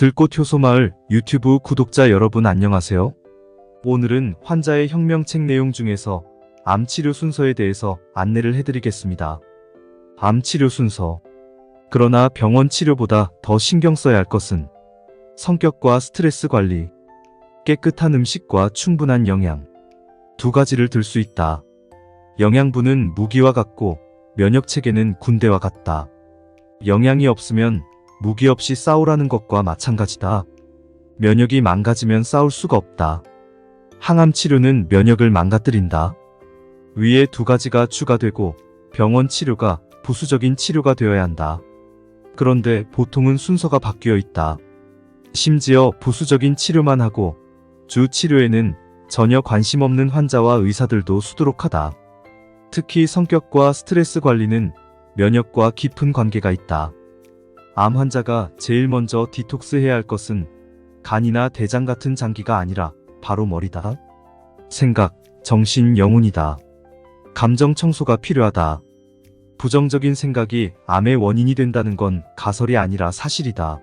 들꽃 효소마을 유튜브 구독자 여러분 안녕하세요. 오늘은 환자의 혁명책 내용 중에서 암 치료 순서에 대해서 안내를 해드리겠습니다. 암 치료 순서. 그러나 병원 치료보다 더 신경 써야 할 것은 성격과 스트레스 관리, 깨끗한 음식과 충분한 영양. 두 가지를 들 수 있다. 영양분은 무기와 같고 면역 체계는 군대와 같다. 영양이 없으면 무기 없이 싸우라는 것과 마찬가지다. 면역이 망가지면 싸울 수가 없다. 항암 치료는 면역을 망가뜨린다. 위에 두 가지가 추가되고 병원 치료가 부수적인 치료가 되어야 한다. 그런데 보통은 순서가 바뀌어 있다. 심지어 부수적인 치료만 하고 주 치료에는 전혀 관심 없는 환자와 의사들도 수두룩하다. 특히 성격과 스트레스 관리는 면역과 깊은 관계가 있다. 암 환자가 제일 먼저 디톡스 해야 할 것은 간이나 대장 같은 장기가 아니라 바로 머리다. 생각, 정신, 영혼이다. 감정 청소가 필요하다. 부정적인 생각이 암의 원인이 된다는 건 가설이 아니라 사실이다.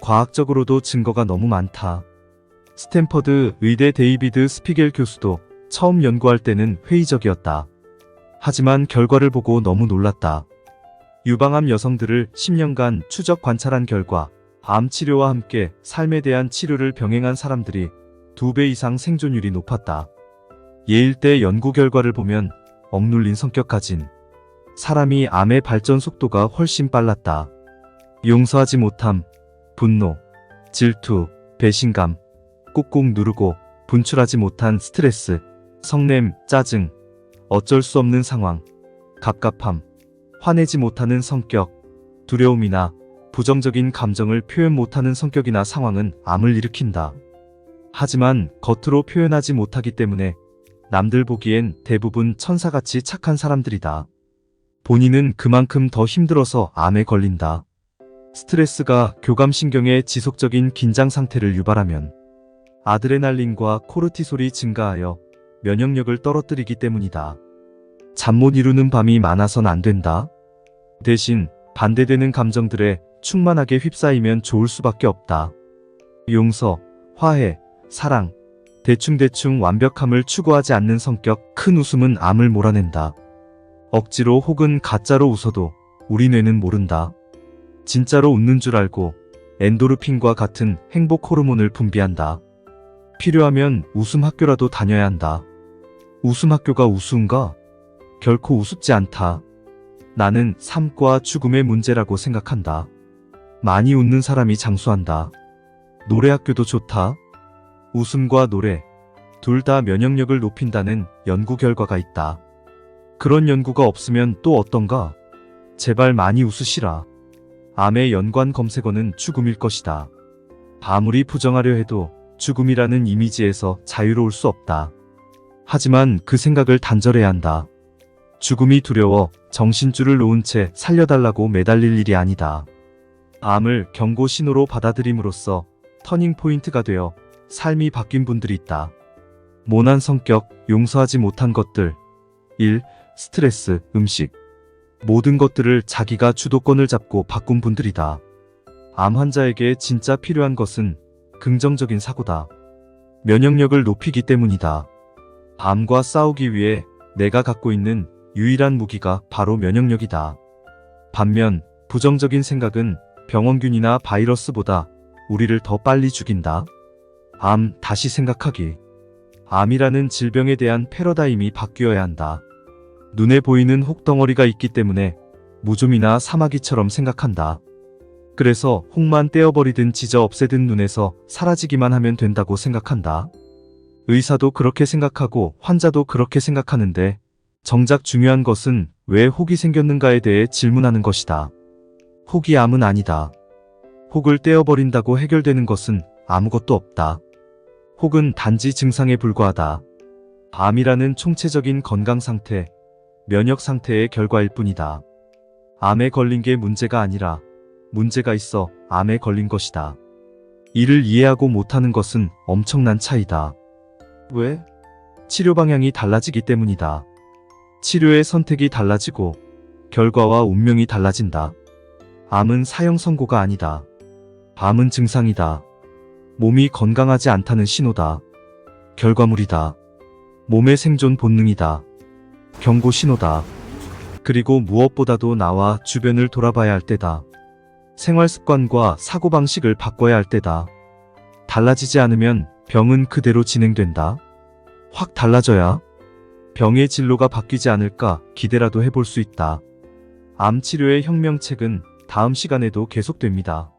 과학적으로도 증거가 너무 많다. 스탠퍼드 의대 데이비드 스피겔 교수도 처음 연구할 때는 회의적이었다. 하지만 결과를 보고 너무 놀랐다. 유방암 여성들을 10년간 추적 관찰한 결과 암 치료와 함께 삶에 대한 치료를 병행한 사람들이 2배 이상 생존율이 높았다. 예일대 연구 결과를 보면 억눌린 성격 가진 사람이 암의 발전 속도가 훨씬 빨랐다. 용서하지 못함, 분노, 질투, 배신감, 꾹꾹 누르고 분출하지 못한 스트레스, 성냄, 짜증, 어쩔 수 없는 상황, 갑갑함, 화내지 못하는 성격, 두려움이나 부정적인 감정을 표현 못하는 성격이나 상황은 암을 일으킨다. 하지만 겉으로 표현하지 못하기 때문에 남들 보기엔 대부분 천사같이 착한 사람들이다. 본인은 그만큼 더 힘들어서 암에 걸린다. 스트레스가 교감신경의 지속적인 긴장 상태를 유발하면 아드레날린과 코르티솔이 증가하여 면역력을 떨어뜨리기 때문이다. 잠 못 이루는 밤이 많아선 안 된다. 대신 반대되는 감정들에 충만하게 휩싸이면 좋을 수밖에 없다. 용서, 화해, 사랑, 대충대충 완벽함을 추구하지 않는 성격, 큰 웃음은 암을 몰아낸다. 억지로 혹은 가짜로 웃어도 우리 뇌는 모른다. 진짜로 웃는 줄 알고 엔도르핀과 같은 행복 호르몬을 분비한다. 필요하면 웃음 학교라도 다녀야 한다. 웃음 학교가 우스운가? 결코 우습지 않다. 나는 삶과 죽음의 문제라고 생각한다. 많이 웃는 사람이 장수한다. 노래 학교도 좋다. 웃음과 노래, 둘 다 면역력을 높인다는 연구 결과가 있다. 그런 연구가 없으면 또 어떤가? 제발 많이 웃으시라. 암의 연관 검색어는 죽음일 것이다. 아무리 부정하려 해도 죽음이라는 이미지에서 자유로울 수 없다. 하지만 그 생각을 단절해야 한다. 죽음이 두려워 정신줄을 놓은 채 살려달라고 매달릴 일이 아니다. 암을 경고 신호로 받아들임으로써 터닝 포인트가 되어 삶이 바뀐 분들이 있다. 모난 성격, 용서하지 못한 것들. 1. 스트레스, 음식. 모든 것들을 자기가 주도권을 잡고 바꾼 분들이다. 암 환자에게 진짜 필요한 것은 긍정적인 사고다. 면역력을 높이기 때문이다. 암과 싸우기 위해 내가 갖고 있는 유일한 무기가 바로 면역력이다. 반면 부정적인 생각은 병원균이나 바이러스보다 우리를 더 빨리 죽인다. 암 다시 생각하기. 암이라는 질병에 대한 패러다임이 바뀌어야 한다. 눈에 보이는 혹덩어리가 있기 때문에 무좀이나 사마귀처럼 생각한다. 그래서 혹만 떼어버리든 찢어 없애든 눈에서 사라지기만 하면 된다고 생각한다. 의사도 그렇게 생각하고 환자도 그렇게 생각하는데 정작 중요한 것은 왜 혹이 생겼는가에 대해 질문하는 것이다. 혹이 암은 아니다. 혹을 떼어버린다고 해결되는 것은 아무것도 없다. 혹은 단지 증상에 불과하다. 암이라는 총체적인 건강 상태, 면역 상태의 결과일 뿐이다. 암에 걸린 게 문제가 아니라 문제가 있어 암에 걸린 것이다. 이를 이해하고 못하는 것은 엄청난 차이다. 왜? 치료 방향이 달라지기 때문이다. 치료의 선택이 달라지고 결과와 운명이 달라진다. 암은 사형 선고가 아니다. 밤은 증상이다. 몸이 건강하지 않다는 신호다. 결과물이다. 몸의 생존 본능이다. 경고 신호다. 그리고 무엇보다도 나와 주변을 돌아봐야 할 때다. 생활 습관과 사고방식을 바꿔야 할 때다. 달라지지 않으면 병은 그대로 진행된다. 확 달라져야 병의 진로가 바뀌지 않을까 기대라도 해볼 수 있다. 암 치료의 혁명책은 다음 시간에도 계속됩니다.